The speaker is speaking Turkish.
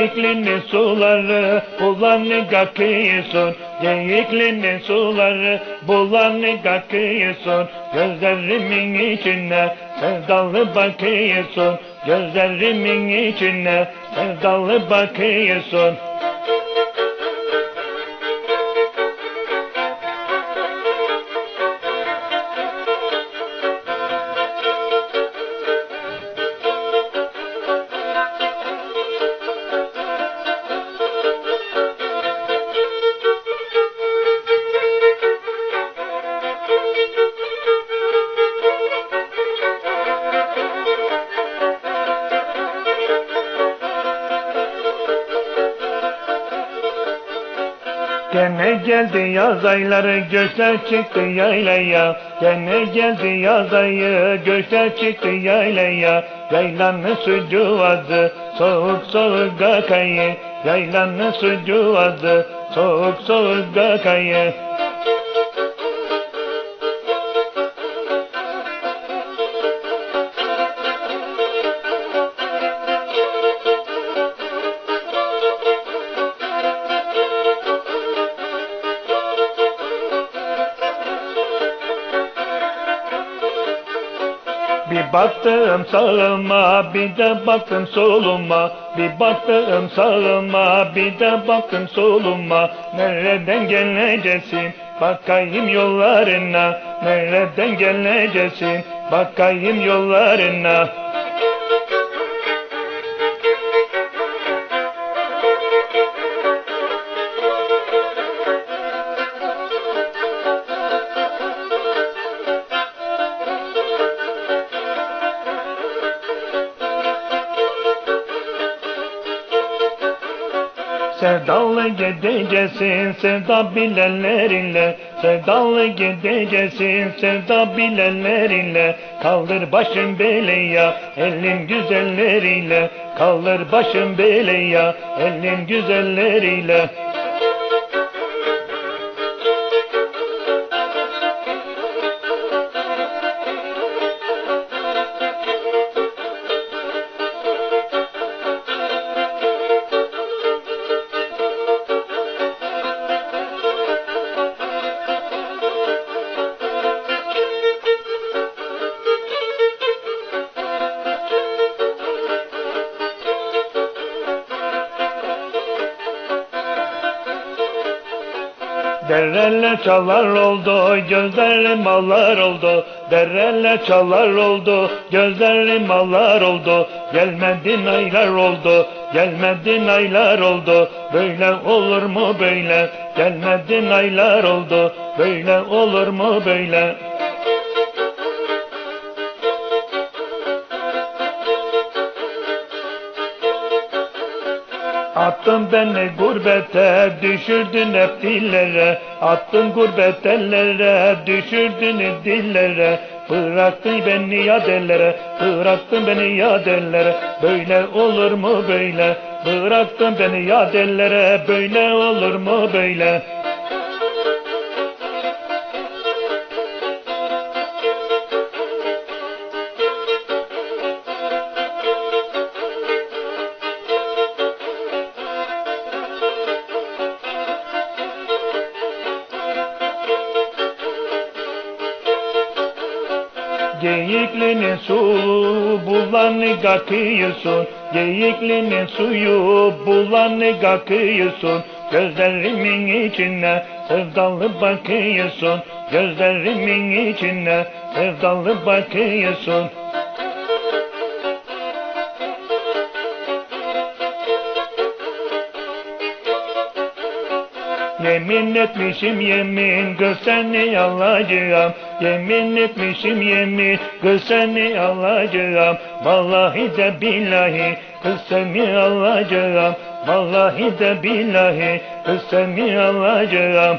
Geyiklinin suları bulanık akıyorsun Geyiklinin suları bulanık akıyorsun Gözlerimin içine sevdalı bakıyorsun. Gözlerimin içine sevdalı bakıyorsun Gene geldi yaz ayları göçler çıktı yaylaya. Gene geldi yaz ayı göçler çıktı yaylaya. Yaylanın sucu azı soğuk soğuk akayı. Yaylanın sucu azı soğuk soğuk akayı Bir baktım sağıma bir de baktım soluma. Bir baktım sağıma bir de baktım soluma. Nereden geleceksin? Bakayım yollarına. Nereden geleceksin? Bakayım yollarına Sevdalı gideceksin sevda bilenlerinle. Sevdalı gideceksin sevda bilenlerinle. Kaldır başın belaya elin güzelleriyle. Kaldır başın belaya elin güzelleriyle Dereler çalar oldu, gözlerim ağlar oldu. Dereler çalar oldu, gözlerim ağlar oldu. Gelmedin aylar oldu, gelmedin aylar oldu. Böyle olur mu böyle? Gelmedin aylar oldu, böyle olur mu böyle? Attın beni gurbete, düşürdün hep dillere. Attın gurbet ellere, düşürdün dillere. Bıraktın beni yadellere, bıraktın beni yadellere. Böyle olur mu böyle? Bıraktın beni yadellere, böyle olur mu böyle? Geyiklinin su bulanık akıyorsun Geyiklinin suyu bulanık akıyorsun Gözlerimin içine sevdalı bakıyorsun. Gözlerimin içine sevdalı bakıyorsun Yemin etmişim yemin kız seni alacağım Yemin etmişim yemin kız seni alacağım Vallahi de billahi kız seni alacağım Vallahi de billahi kız seni alacağım